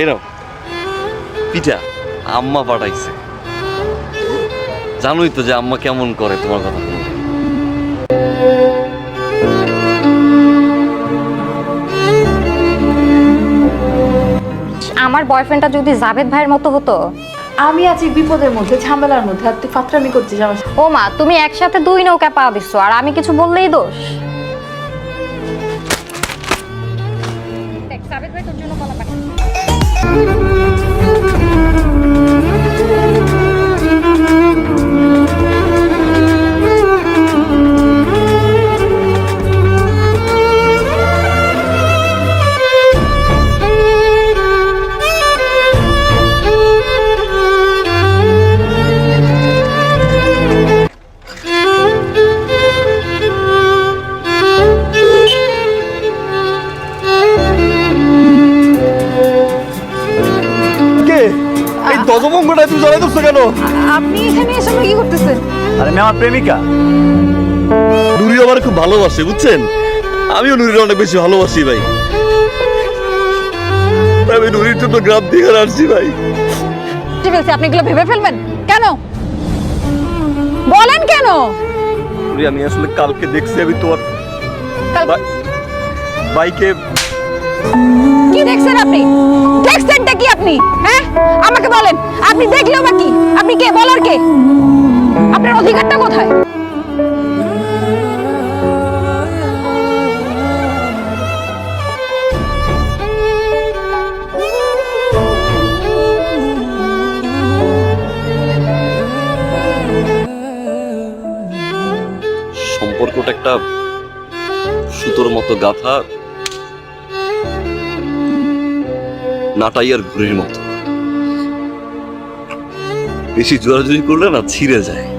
এই নাও। পিঠা। আম্মা পাঠাইছে। জানোই তো যে আম্মা কেমন করে তোমার কথা আমার বয়ফ্রেন্ডটা যদি জাভেদ ভাইয়ের মতো হতো? আমি আছি বিপদের মধ্যে ঝামেলার মধ্যে আর তুই ফাতরামি করছিস আমার ও মা তুমি একসাথে দুই নৌকা পা দিচ্ছ আর আমি কিছু বললেই দোষ? দেখ, জাভেদ ভাই তোর জন্য কলা পাঠিয়েছে। কে এই দজমঙ্গটা তুই জড়াই দিচ্ছ কেন? আপনি এখানে এসে কি করতেছেন? আরে মেয়ে আমার প্রেমিকা। নুরি আমার খুব ভালোবাসে বুঝছেন? আমিও নুরির অনেক বেশি ভালোবাসি ভাই। আমি নুরির জন্য গ্রাম থেকে আসছি ভাই। কি বলছি আপনি এগুলো ভেবে ফেলবেন? কেন? বলেন কেন? নুরি আমি আসলে কালকে দেখছি আমি তোমার বাইকে কি দেখছেন আপনি? আপনি দেখলেও বা কি? আপনি কে? বলার কে? আপনার অধিকারটা কোথায়? সম্পর্কটা একটা সুতোর মতো গাথা নাটাইয়ার ঘুড়ির মতো। বেশি জোরাজুরি করলে না ছিঁড়ে যায়।